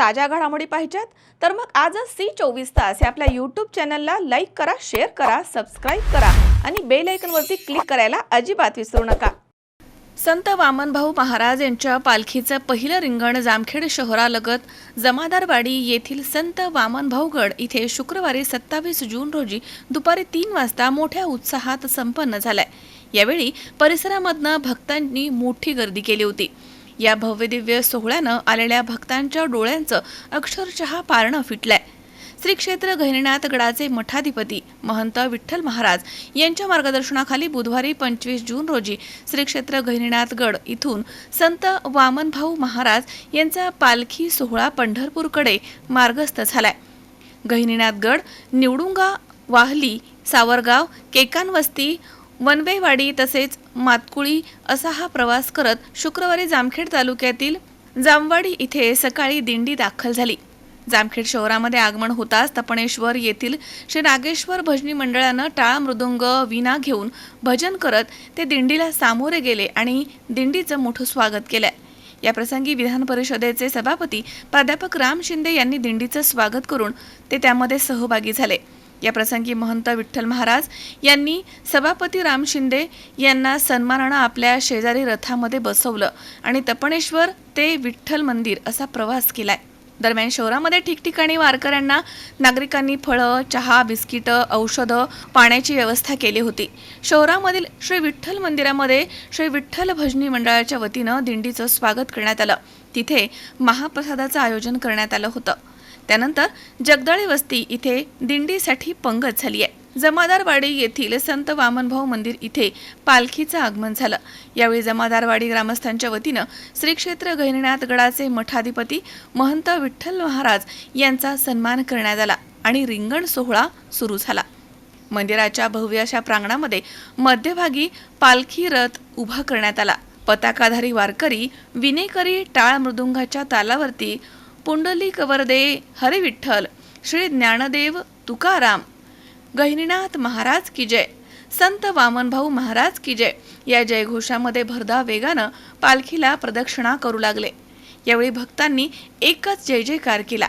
ताज्या घडामोडी पाहिजेत. तर मग आजच सी चोवीस तास या आपल्या यूट्यूब चॅनलला लाईक करा शेअर करा सबस्क्राईब करा आणि बेल आयकनवरती क्लिक करायला अजिबात विसरू नका. संत वामनभाऊ महाराज यांच्या पालखीचं पहिलं रिंगण जामखेड शहरालगत जमादारवाडी येथील संत वामनभाऊगड इथे शुक्रवारी सत्तावीस जून रोजी दुपारी तीन वाजता मोठ्या उत्साहात संपन्न झालाय. यावेळी परिसरामधनं भक्तांनी मोठी गर्दी केली होती. या भव्यदिव्य सोहळ्यानं आलेल्या भक्तांच्या डोळ्यांचं अक्षरशः पारणं फिटलंय. श्री क्षेत्र गहिनीनाथ गडाचे मठाधिपती महंत विठ्ठल महाराज यांच्या मार्गदर्शनाखाली बुधवारी पंचवीस जून रोजी श्री क्षेत्र गहिनीनाथ गड इथून संत वामनभाऊ महाराज यांचा पालखी सोहळा पंढरपूरकडे मार्गस्थ झालाय. गहिनीनाथ गड निवडुंगा वाहली सावरगाव केकानवस्ती वनवेवाडी तसेच मातकुळी असा हा प्रवास करत शुक्रवारी जामखेड तालुक्यातील जामवाडी इथे सकाळी दिंडी दाखल झाली. जामखेड शहरामध्ये आगमन होताच तपणेश्वर येथील श्री नागेश्वर भजनी मंडळानं टाळ मृदुंग विना घेऊन भजन करत ते दिंडीला सामोरे गेले आणि दिंडीचं मोठं स्वागत केलंय. या प्रसंगी विधान परिषदेचे सभापती प्राध्यापक राम शिंदे यांनी दिंडीचं स्वागत करून ते त्यामध्ये सहभागी झाले. या प्रसंगी महंत विठ्ठल महाराज यांनी सभापती राम शिंदे यांना सन्मानानं आपल्या शेजारी रथामध्ये बसवलं आणि तपणेश्वर ते विठ्ठल मंदिर असा प्रवास केलाय. दरम्यान शहरामध्ये ठिकठिकाणी वारकऱ्यांना नागरिकांनी फळं चहा बिस्किटं औषधं पाण्याची व्यवस्था केली होती. शहरामधील श्री विठ्ठल मंदिरामध्ये श्री विठ्ठल भजनी मंडळाच्या वतीनं दिंडीचं स्वागत करण्यात आलं. तिथे महाप्रसादाचं आयोजन करण्यात आलं होतं. त्यानंतर जगदळे वस्ती इथे दिंडीसाठी पंगत झाली आहे. जमादारवाडी येथील संत वामनभाऊ मंदिर इथे पालखीचं आगमन झालं. यावेळी जमादारवाडी ग्रामस्थांच्या वतीनं श्री क्षेत्र गडाचे मठाधिपती महंत विठ्ठल महाराज यांचा सन्मान करण्यात आला आणि रिंगण सोहळा सुरू झाला. मंदिराच्या भव्य अशा प्रांगणामध्ये मध्यभागी पालखी रथ उभा करण्यात आला. पताकाधारी वारकरी विनेकरी टाळ मृदुंगाच्या तालावरती पुंडलिक वरदे हरिविठ्ठल श्री ज्ञानदेव तुकाराम. गहिनीनाथ महाराज की जय. संत वामनभाऊ महाराज की जय. या जयघोषामध्ये भरधा वेगानं पालखीला प्रदक्षिणा करू लागले. यावेळी भक्तांनी एकच जय जयकार केला.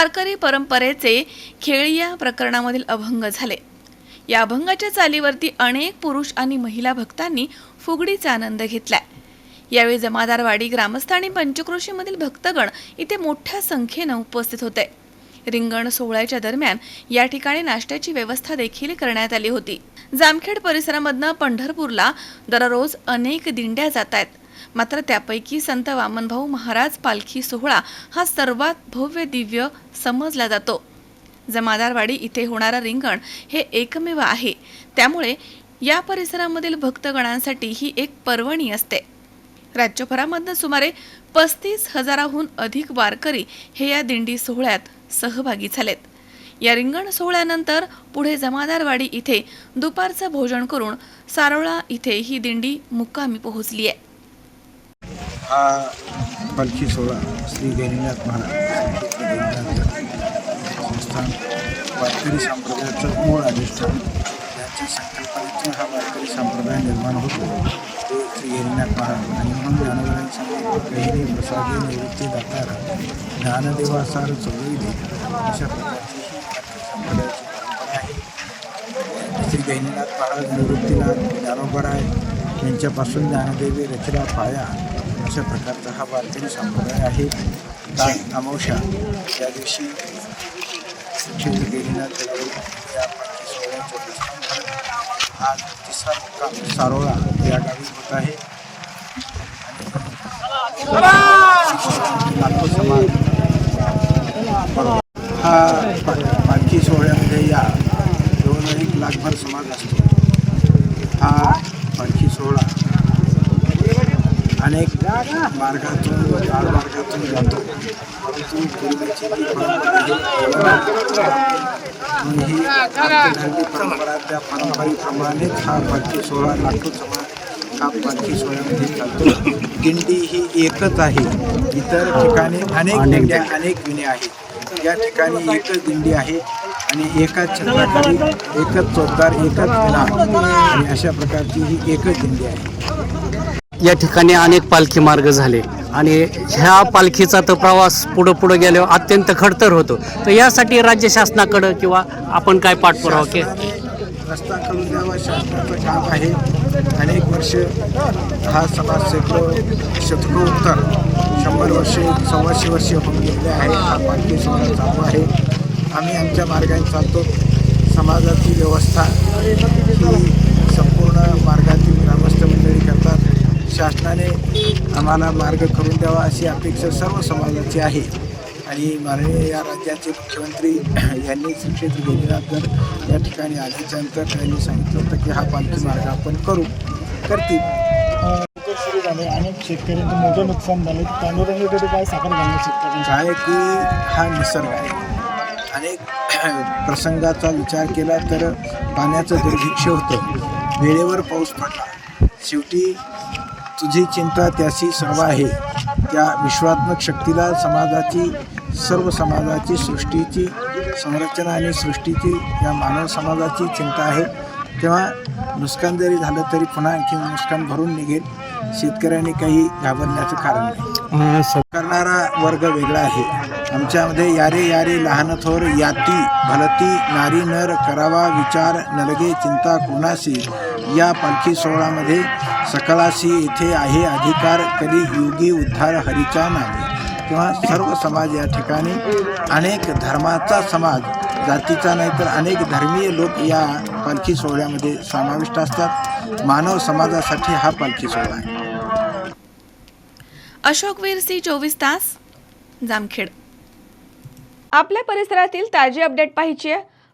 वारकरी परंपरेचे खेळी प्रकरणामधील अभंग झाले. या अभंगाच्या चालीवरती अनेक पुरुष आणि महिला भक्तांनी फुगडीचा आनंद घेतलाय. यावेळी जमादारवाडी ग्रामस्थ आणि पंचक्रोशीमधील भक्तगण इथे मोठ्या संख्येनं उपस्थित होते. रिंगण सोहळ्याच्या दरम्यान या ठिकाणी नाश्त्याची व्यवस्था देखील करण्यात आली होती. जामखेड परिसरामधनं पंढरपूरला दररोज अनेक दिंड्या जात आहेत मात्र त्यापैकी संत वामनभाऊ महाराज पालखी सोहळा हा सर्वात भव्य दिव्य समजला जातो. जमादारवाडी इथे होणारं रिंगण हे एकमेव आहे. त्यामुळे या परिसरामधील भक्तगणांसाठी ही एक पर्वणी असते. राज्यभरामधनं सुमारे पस्तीस हजाराहून अधिक वारकरी हे या दिंडी सोहळ्यात सहभागी झालेत. या रिंगण सोहळ्यानंतर पुढे जमादारवाडी इथे दुपारचं भोजन करून सारोळा इथे ही दिंडी मुक्कामी पोहोचली आहे हा पालखी सोहळा श्री गैरीनाथ महाराज. संस्थान वारकरी संप्रदायाचं मूळ अधिष्ठान. त्यांच्या संकल्पनेतून हा वारकरी संप्रदाय निर्माण होतो. तो श्री गैरीनाथ महाराज. आणि म्हणून ज्ञानोबरांनी सांगितलं प्रसादी निवृत्ती दातार ज्ञानदेवासार चळवळी अशा प्रकारची संप्रदायाची परंपरा आहे श्री गहिनीनाथ महाराज निवृत्तीनाथ ज्ञानोबराय यांच्यापासून ज्ञानदेवी रचना पाया अशा प्रकारचा हा वारकरी संप्रदाय आहे. दान अमावश्या या दिवशी शिक्षण गेलेला त्यावेळी या आज तिसरा मुक्काम सारोळा या गावी होत आहे. हा पालखी सोहळ्यामध्ये या दोन एक लाखभर समाज असतो. हा पालखी सोहळा आमची परंपरा त्या परंपरेप्रमाणेच हा पालखी सोहळा लाखो समाज हा पालखी सोहळ्यामध्ये चालतो. दिंडी ही एकच आहे. इतर ठिकाणी अनेक दिंड्या अनेक विणे आहेत. या ठिकाणी एकच दिंडी आहे आणि एकाच छत्राखाली एकच चोरदार एकच विना आणि अशा प्रकारची ही एकच दिंडी आहे. या ठिकाणी अनेक पालखी मार्ग झाले. आणि ह्या पालखीचा तर प्रवास पुढं पुढं गेल्यावर अत्यंत खडतर होतो. तर यासाठी राज्य शासनाकडं किंवा आपण काय पाठपुरावा के रस्ता करून द्यावा शासनाचं काम आहे. अनेक वर्ष हा समाज शेकडो शतकोत्तर शंभर वर्षे सव्वाशे वर्षे होऊन गेले आहे हा पालखी सोहळा चालू आहे. आम्ही आमच्या मार्गाने चालतो. समाजाची व्यवस्था ही शासनाने आम्हाला मार्ग करून द्यावा अशी अपेक्षा सर्व समाजाची आहे. आणि माननीय या राज्याचे मुख्यमंत्री यांनी श्री क्षेत्र गोपीनाथगड या ठिकाणी आधीच्या अंतर त्यांनी सांगितलं होतं की हा पालखी मार्ग आपण करू करतील. सुरू झाले. अनेक शेतकऱ्यांचं मोठं नुकसान झालं. पांडुरंगाकडे काय साखर घालणं शेतकऱ्यांच्या काय की हा निसर्ग आहे. अनेक प्रसंगाचा विचार केला तर पाण्याचं दुर्भिक्ष होतं. वेळेवर पाऊस पडला. शेवटी तुझी चिंता त्याशी सर्व आहे. त्या विश्वात्मक शक्तीला समाजाची सर्व समाजाची सृष्टीची संरचना आणि सृष्टीची या मानव समाजाची चिंता आहे. तेव्हा नुकसान जरी झालं तरी पुन्हा आणखी नुकसान भरून निघेल. शेतकऱ्यांनी काही घाबरण्याचं कारण नाही. करणारा वर्ग वेगळा आहे. आमच्यामध्ये यारे यारे लहान थोर याती भलती नारी नर करावा विचार नलगे चिंता कोणाशी? या पालखी सोहळ्यामध्ये सकळाशी येथे आहे अधिकार कधी योगी उद्धार हरीच्या नावे. किंवा सर्व समाज या ठिकाणी अनेक धर्माचा समाज जातीचा नाही तर अनेक धर्मीय लोक या पालखी सोहळ्यामध्ये समाविष्ट असतात. मानव समाजासाठी हा पालखी सोहळा आहे. अशोकवीर सी चोवीस तास जामखेड. आपल्या परिसरातील ताजी अपडेट पाहिजे